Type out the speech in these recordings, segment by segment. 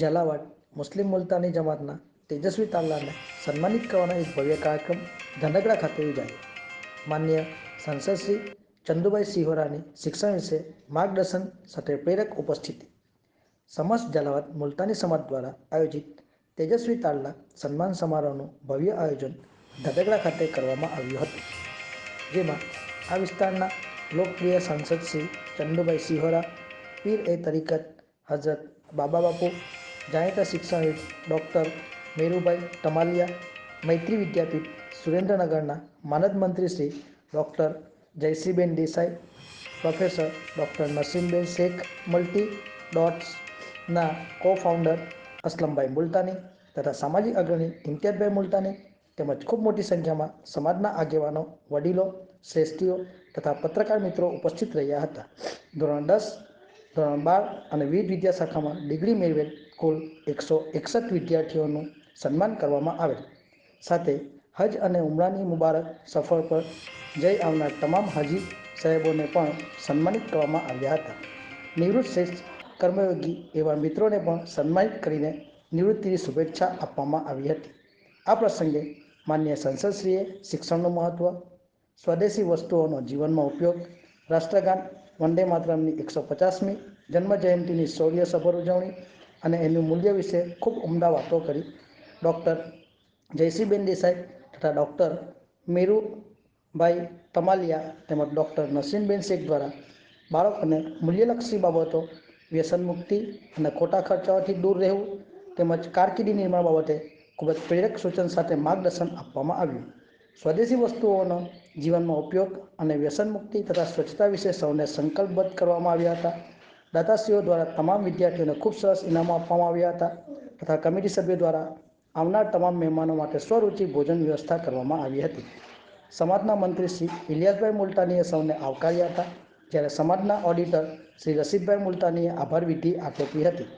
ઝાલાવાડ મુસ્લિમ મુલતાની જમાતના તેજસ્વી તારલાને સન્માનિત કરવાનો એક ભવ્ય કાર્યક્રમ ધનગડા ખાતે યોજાયો. માન્ય સાંસદ શ્રી ચંદુભાઈ સિહોરાની શિક્ષણ વિશે માર્ગદર્શન સાથે પ્રેરક ઉપસ્થિતિ. સમસ્ત ઝાલાવાડ મુલતાની સમાજ દ્વારા આયોજિત તેજસ્વી તાલના સન્માન સમારોહનું ભવ્ય આયોજન ધનગડા ખાતે કરવામાં આવ્યું હતું. જેમાં આ વિસ્તારના લોકપ્રિય સાંસદ શ્રી ચંદુભાઈ સિહોરા, પીર એ તરીકત હઝરત બાબા બાપુ જાણીતા શિક્ષણવિદ ડૉક્ટર મેરુભાઈ ટમાલિયા, મૈત્રી વિદ્યાપીઠ સુરેન્દ્રનગરના માનદ મંત્રી Shri doctor Jayshreeben Desai, professor doctor Nasimben Shaikh, multi ડોટ્સના co founder અસલમભાઈ મુલતાની તથા સામાજિક અગ્રણી ઇમ્તિયાઝભાઈ મુલતાની તેમજ ખૂબ મોટી સંખ્યામાં સમાજના આગેવાનો, વડીલો, શ્રેષ્ઠીઓ તથા પત્રકાર મિત્રો ઉપસ્થિત રહ્યા હતા. ધોરણ દસ ધોરણ બાર અને વિવિધ વિદ્યાશાખામાં ડિગ્રી મેળવેલ કુલ એકસો એકસઠ વિદ્યાર્થીઓનું સન્માન કરવામાં આવેલ. સાથે હજ અને ઉમરાની મુબારક સફર પર જઈ આવનાર તમામ હાજી સાહેબોને પણ સન્માનિત કરવામાં આવ્યા હતા. નિવૃત્ત શ્રેષ્ઠ કર્મયોગી એવા મિત્રોને પણ સન્માનિત કરીને નિવૃત્તિની શુભેચ્છા આપવામાં આવી હતી. આ પ્રસંગે માન્ય સંસદશ્રીએ શિક્ષણનું મહત્ત્વ સ્વદેશી વસ્તુઓનો જીવનમાં ઉપયોગ, રાષ્ટ્રગાન વંદે માતરમની એકસો પચાસમી જન્મજયંતિની શૌર્ય સભર ઉજવણી અને એનું મૂલ્ય વિશે ખૂબ ઉમદા વાતો કરી ડૉક્ટર જયસીબેન દેસાઈ તથા ડૉક્ટર મેરુભાઈ તમાલિયા તેમજ ડૉક્ટર નસીનબેન શેખ દ્વારા બાળકોને મૂલ્યલક્ષી બાબતો, વ્યસન મુક્તિ અને ખોટા ખર્ચાઓથી દૂર રહેવું તેમજ કારકિર્દી નિર્માણ બાબતે ખૂબ જ પ્રેરક સૂચન સાથે માર્ગદર્શન આપવામાં આવ્યું. સ્વદેશી વસ્તુઓનો જીવનમાં ઉપયોગ અને વ્યસન મુક્તિ તથા સ્વચ્છતા વિશે સૌને સંકલ્પબદ્ધ કરવામાં આવ્યા હતા. દાતાશ્રીઓ દ્વારા તમામ વિદ્યાર્થીઓને ખૂબ સરસ ઇનામો આપવામાં આવ્યા હતા તથા કમિટી સભ્યો દ્વારા આવનાર તમામ મહેમાનો માટે સ્વરૂચિ ભોજન વ્યવસ્થા કરવામાં આવી હતી. સમાજના મંત્રી શ્રી ઇલિયાસભાઈ મુલતાનીએ સૌને આવકાર્યા હતા. જ્યારે સમાજના ઓડિટર શ્રી રસીદભાઈ મુલતાનીએ આભાર વિધિ આટોપી હતી.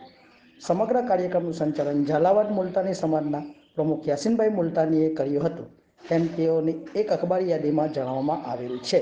સમગ્ર કાર્યક્રમનું સંચાલન ઝાલાવાડ મુલતાની સમાજના પ્રમુખ યાસીનભાઈ મુલતાનીએ કર્યું હતું. તેમ તેઓની એક અખબારી યાદીમાં જણાવવામાં આવેલ છે.